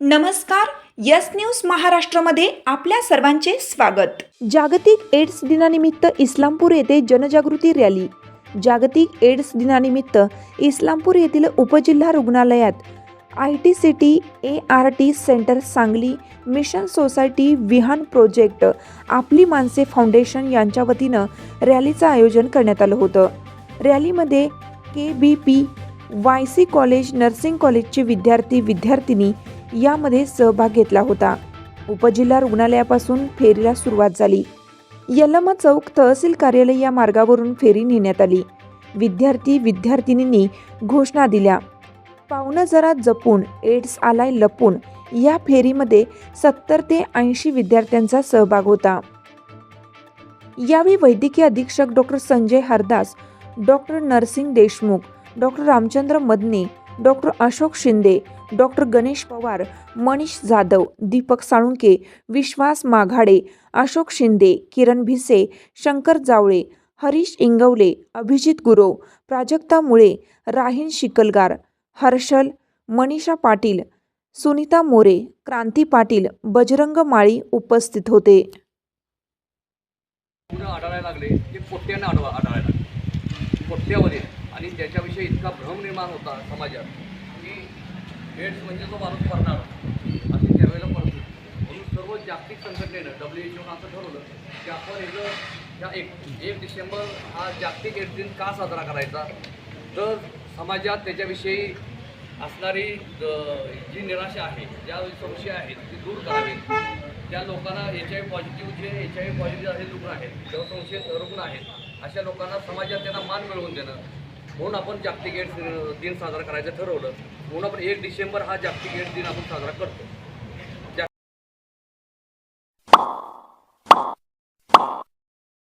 नमस्कार yes news महाराष्ट्रामध्ये आपल्या सर्वांचे स्वागत. जागतिक एड्स दिनानिमित्त इस्लामपूर येथे जनजागृती रॅली. जागतिक एड्स दिनानिमित्त इस्लामपूर येथील उपजिल्हा रुग्णालयात I T C T A R T centre Sangli mission society Vihaan project आपली माणसे फाउंडेशन यांच्या वतीनं रॅलीचं आयोजन करण्यात आलं होतं. रॅलीमध्ये K B P Y C college nursing कॉलेजचे विद्यार्थी विद्यार्थिनी यामध्ये सहभाग घेतला होता. उपजिल्हा रुग्णालयापासून फेरीला सुरुवात झाली. यल्लमा चौक तहसील कार्यालय या मार्गावरून फेरी नेण्यात आली. विद्यार्थी विद्यार्थिनींनी घोषणा दिल्या. पाहुणं जरा जपून एड्स आलाय लपून या फेरीमध्ये सत्तर ते ऐंशी विद्यार्थ्यांचा सहभाग होता. यावेळी वैद्यकीय अधीक्षक doctor Sanjay Hardas doctor Narsing Deshmukh doctor Ramchandra Madane doctor Ashok Shinde doctor Ganesh Pawar Manish Jadhav Deepak Salunke Vishwas Maghade Ashok Shinde Kiran Bhise Shankar Jawale Harish Ingawale Abhijit Gurav Prajakta Mule Rahin Shikalgar Harshal Manisha Patil Sunita More क्रांती पाटील बजरंग माळी उपस्थित होते. आढळायला लागले ते पोट्ट्याने आढळायला लागले. पोट्ट्यामध्ये. आणि त्याच्याविषयी इतका भ्रम निर्माण होता समाजात की एड्स म्हणजे तो माणूस मरणार. असे त्यावेळेला पडतो म्हणून सर्व जागतिक संघटनेनं डब्ल्यू एच ओनं असं ठरवलं की आपण याचं ह्या एक एक डिसेंबर हा जागतिक एड्स दिन का साजरा करायचा? तर समाजात त्याच्याविषयी असणारी जी निराशा आहे ज्या संशय आहेत ती दूर करावी. त्या लोकांना एच आय पॉझिटिव्ह जे एच आय पॉझिटिव्ह असे रुग्ण आहेत किंवा संशयित रुग्ण आहेत अशा लोकांना समाजात त्यांना मान मिळवून देणं. म्हणून आपण जागतिक एड्स दिन साजरा करायचं ठरवलं. म्हणून आपण एक डिसेंबर हा जागतिक एड्स दिन आपण साजरा करतो.